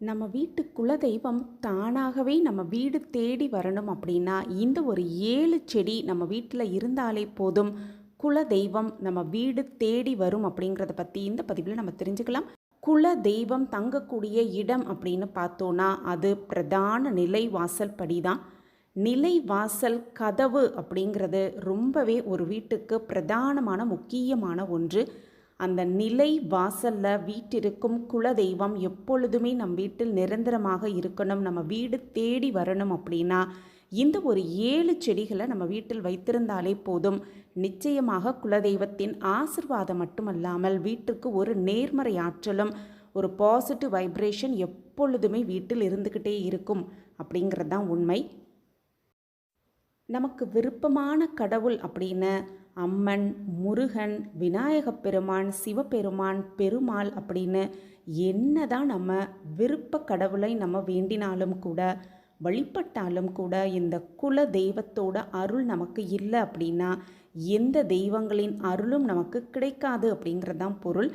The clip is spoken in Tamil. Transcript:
நம்ம வீட்டு குலதெய்வம் தானாகவே நம்ம வீடு தேடி வரணும் அப்படின்னா இந்த ஒரு ஏழு செடி நம்ம வீட்டில் இருந்தாலே போதும். குலதெய்வம் நம்ம வீடு தேடி வரும் அப்படிங்கிறத பற்றி இந்த பதிவில் நம்ம தெரிஞ்சுக்கலாம். குல தெய்வம் தங்கக்கூடிய இடம் அப்படின்னு பார்த்தோன்னா அது பிரதான நிலை வாசல் படி தான் நிலை வாசல் கதவு அப்படிங்கிறது ரொம்பவே ஒரு வீட்டுக்கு பிரதானமான முக்கியமான ஒன்று. அந்த நிலை வாசலில் வீட்டிற்கும் குலதெய்வம் எப்பொழுதுமே நம் வீட்டில் நிரந்தரமாக இருக்கணும். நம்ம வீடு தேடி வரணும் அப்படின்னா இந்த ஒரு ஏழு செடிகளை நம்ம வீட்டில் வைத்திருந்தாலே போதும். நிச்சயமாக குலதெய்வத்தின் ஆசிர்வாதம் மட்டுமல்லாமல் வீட்டுக்கு ஒரு நேர்மறை ஆற்றலும் ஒரு பாசிட்டிவ் வைப்ரேஷன் எப்பொழுதுமே வீட்டில் இருந்துக்கிட்டே இருக்கும் அப்படிங்கிறது தான் உண்மை. நமக்கு விருப்பமான கடவுள் அப்படின்னு அம்மன் முருகன் விநாயகப் பெருமான் சிவபெருமான் பெருமாள் அப்படின்னு என்னதான் நம்ம விருப்ப கடவுளை நம்ம வேண்டினாலும் கூட வழிபட்டாலும் கூட இந்த குல தெய்வத்தோட அருள் நமக்கு இல்லை அப்படின்னா எந்த தெய்வங்களின் அருளும் நமக்கு கிடைக்காது அப்படிங்கிறது தான் பொருள்.